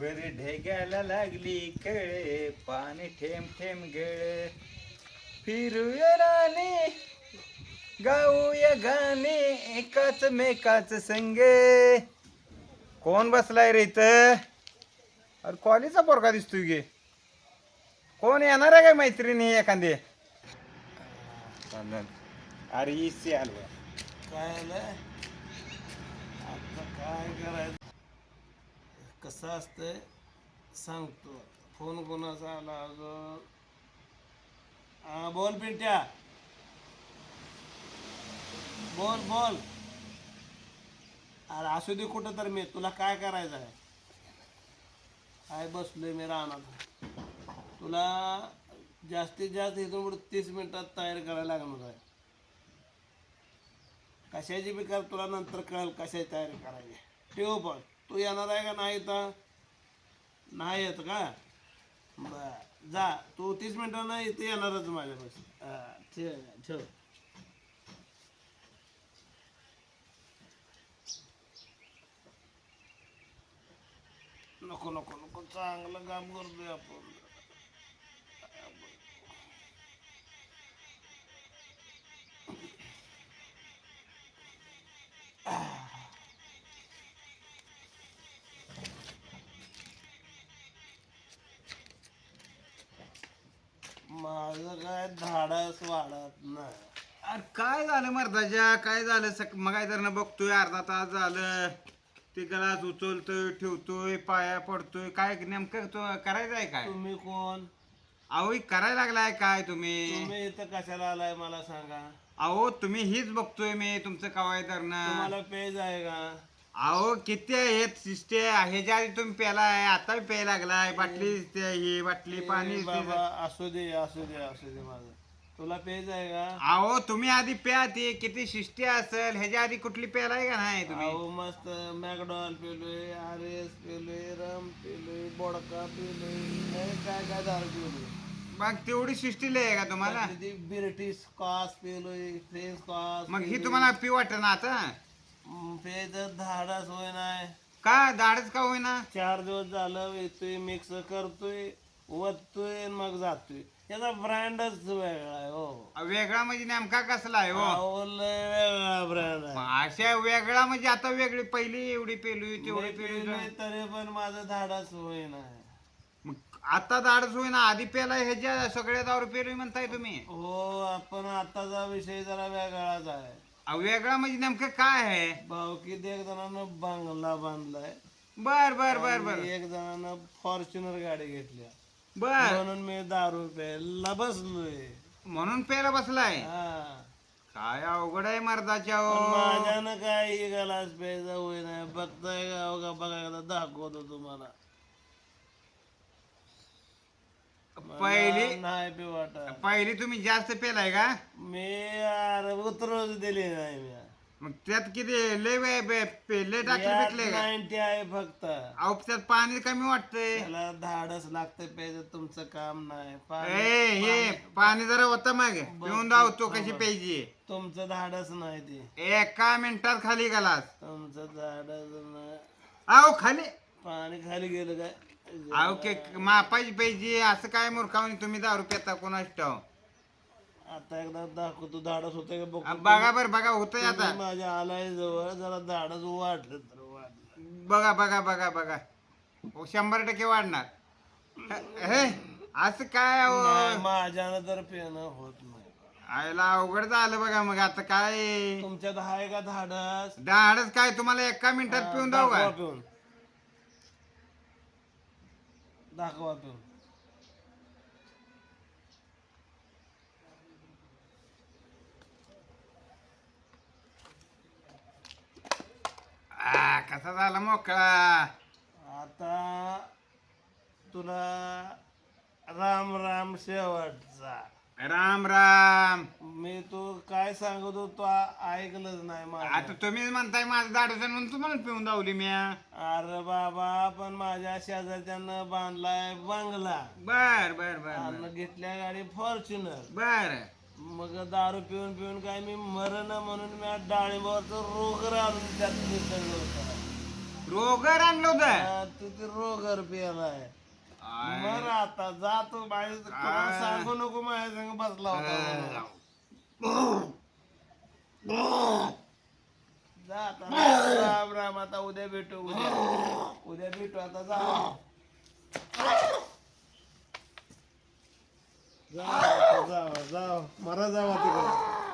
वर ढेग्याला लागली कळे पाणी ठेम ठेम गळ. फिरूया राणे गाऊया गाणे एकाच मेकाच संगे. कोण बसलाय रे इथं? अरे कॉलेजचा पोरगा दिसतोय गे. कोण येणार आहे काय मैत्रिणी एखादी. अरे इसी आलो काय आलं? आता काय करायचं? कसं असतंय सांगतो. फोन कोणाचा आला अगं बोल पिंट्या. बोल बोल. अरे असू दे कुठं तर मी. तुला काय करायचं आहे? काय बसलोय मी राहणार तुला जास्तीत जास्त इथून पुढे तीस मिनिटात तयार करायला लागणार आहे. कशाची बी कर तुला नंतर कळेल कशाची तयारी करायची. ठेव पण. तू येणार आहे का नाही तर नाही येत का? बर जा. तू तीस मिनिटांना इथे येणारच माझ्यापाशी. हा, ठेव ठेव. नको नको नको. चांगलं काम करतोय आपण. माझं काय धाडस वाढत नाही. अरे काय झालं मर्दाच्या काय झालं? सक मग तर बघतोय अर्धा तास झालं. ते गलास उचलतोय ठेवतोय पाया पडतोय. काय नेमकं तो करायचं आहे काय? तुम्ही कोण? अहो हे करायला लागलाय काय तुम्ही? तुम्ही इथं कशाला आलाय मला सांगा. अहो तुम्ही हीच बघतोय मी तुमचं कवाय धरणं तुम्हाला पेज आहे का? अहो किती आहेत शिस्टे ह्याच्या आधी तुम्ही प्यालाय आता प्याय लागलाय. बाटली ते- ही बाटली पाणी बाबा असू दे असू दे असू दे माझं. तुला पेज आहे का? अहो तुम्ही आधी प्या ती. किती शिस्टी असेल ह्याच्या आधी कुठली प्यालाय का नाही तुम्ही? अहो मस्त मॅकडॉल पिलोय आर एस पिलोय रम पिलोय बोडका पिलोय काय काय दारू पिलोय. मग तेवढी शिस्टी लय आहे का तुम्हाला? ती ब्रिटिश कॉस पिलोय फ्रेंच कॉस मग ही तुम्हाला पी वाटत ना आता? होय नाही का दाढच का होईना? चार दिवस झालं येतोय मिक्स करतोय वततोय आणि मग जातोय. याचा ब्रँडच वेगळा आहे हो. वेगळा म्हणजे नेमका कसला आहे हो? अहो, लय वेगळा ब्रँड आहे. अशा वेगळा म्हणजे आता वेगळी पहिली एवढी पेलू मी तेवढी पेलू पिलोय तरी पण माझं धाडस होय नाही मग आता दाढच होईना आधी पेला ह्याच्या सगळ्या दारू पेलोय म्हणताय तुम्ही? हो आपण आताचा विषय जरा वेगळाच आहे. अहो, वेगळा म्हणजे नेमकं काय आहे? भावकीत एक जणांनं बंगला बांधलाय. बर बर बर बर. आणि एक जणांनं फॉर्च्युनर गाडी घेतल्या. बर. म्हणून मी दारू प्यायला बसलोय. म्हणून पेला बसलाय? हा. काय अवघड आहे मर्दाच्या पण हो. माझ्यानं काय ही गलास प्यायचा होई नाही. बघताय का हो का बघा एकदा दाखवतो तुम्हाला. मला पहिली नाही बी वाटत पहिली तुम्ही जास्त पेलाय का? मी यार उतरवच दिली नाही मी. मग त्यात किती लय वे- बे- पे- लय टाकले भेटले का? नाईन्टी आहे फक्त. अहो त्यात पाणी कमी वाटतंय. त्याला धाडस लागतं प्यायचं तुमचं काम नाही. पाणी- ए हे पाणी. जरा होतं मग. पिऊन धावतो कशी प्यायची. तुमचं धाडस नाही ते. एका मिनिटात खाली गलास. तुमचं धाडस नाही. अहो खाली. पाणी खाली गेलं काय? अहो के मापायची पाहिजे असं काय मूर्खावणी? तुम्ही दारू पेता कोणाच ठाव. आता एकदा दाखवतो धाडस होतंय का बघ बघा बर बघा होतंय आता. माझ्या आलाय जवळ जरा धाडस वाढलं तर वाढलं. बघा बघा बघा बघा. हो, शंभर टक्के वाढणार. हे असं काय अहो? नाही, माझ्यानं तर पेनं होत नाही. आयला अवघड झालं बघा मग आता काय? तुमच्यात आहे का धाडस? धाडच काय तुम्हाला एका मिनिटात पिऊन जाऊ दाखवा का पिऊन. दाखवा पिऊन आ, कसा झाला मोकळा? आता तुला राम राम शेवटचा. राम राम. मी तू काय सांगत होतो आ- ऐकलंच नाही आता तुम्हीच म्हणताय माझं दाडच म्हणून तुम्हाला पिऊन दावली मी अरे बाबा पण माझ्या शेजारच्यानं बांधलाय बंगला. बर बर बर आणि घेतल्या गाडी फॉर्च्युनर. बर. मग दारू पिऊन पिऊन काय मी मरण म्हणून मी आज डाळिंबावरचं रोग आणून त्यात मिसळलं होतं. रोगर आणलं तू तुझी रोगर पेलाय. बर आता जा तू सांगू नको माझ्या संग बसला होता. राम राम आता उद्या भेटू उद्या. उद्या भेटू आता जा. जा जा जा मरा जावा तिकडे.